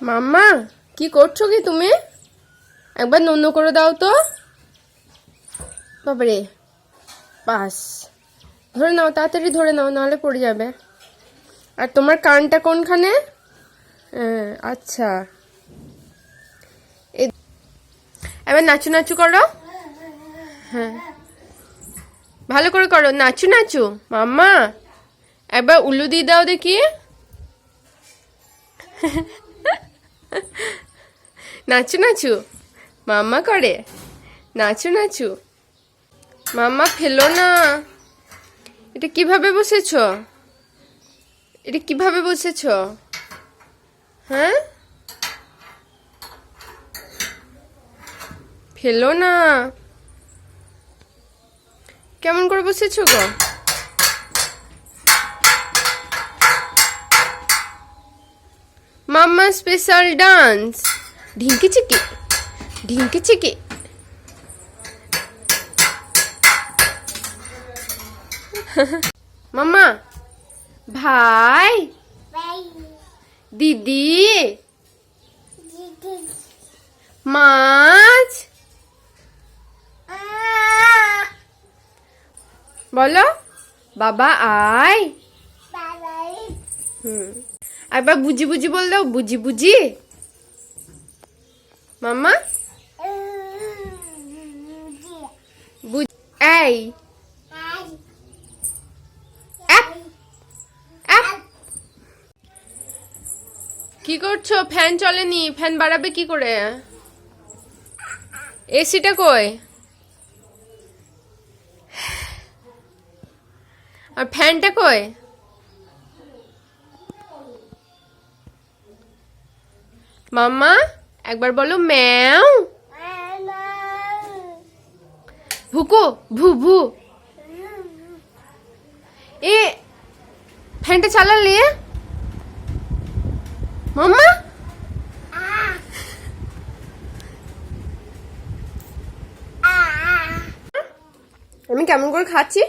মাম্মা কি করছ কি তুমি? একবার নন্য করে দাও তো। বাবারে পাস ধরে নাও তাড়াতাড়ি ধরে নাও নাহলে পড়ে যাবে। আর তোমার কানটা কোনখানে? হ্যাঁ, আচ্ছা। এবার নাচু নাচু করো। হ্যাঁ। ভালো করে করো নাচু নাচু। মাম্মা একবার উল্লু দিয়ে দাও দেখি। নাচু নাচু। মাম্মা করে। নাচু নাচু। মাম্মা ফেলো না। এটা কীভাবে বসেছ? এটা কীভাবে বসেছ? হ্যাঁ? ফেলো না। কেমন করে বসেছো গো? মাম্মা স্পেশাল ডান্স ঢিঙ্কি চিকি ঢিঙ্কি চিকি। মাম্মা, ভাই, দিদি, মাছ। বলো, বাবা আয়। হুম। একবার বুঝি বুঝি বল দাও, বুঝি বুঝি। বুঝ এই। কি করছ? ফ্যান চলেনি, ফ্যান বাড়াবে কি করে? এসিটা কই? আর ফ্যানটা কই? মাম্মা, একবার বলো ম্যাও। ভুকো, ভু ভু। এ, ফ্যানটা চালালে? মাম্মা? আমি কেমন করে খাচ্ছি?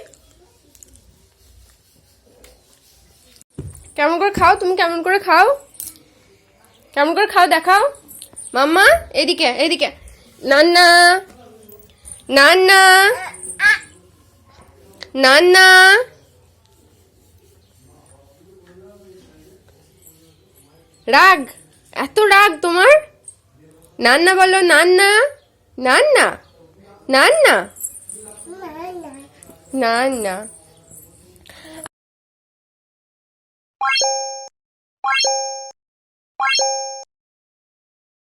কেমন করে খাও, তুমি কেমন করে খাও? কেমন করে খাও দেখাও। মাম্মা, এদিকে এদিকে। নান্না নান্না নান্না। রাগ, এত রাগ তোমার? নান্না বলো, নান্না নান্না নান্না। নান্না। you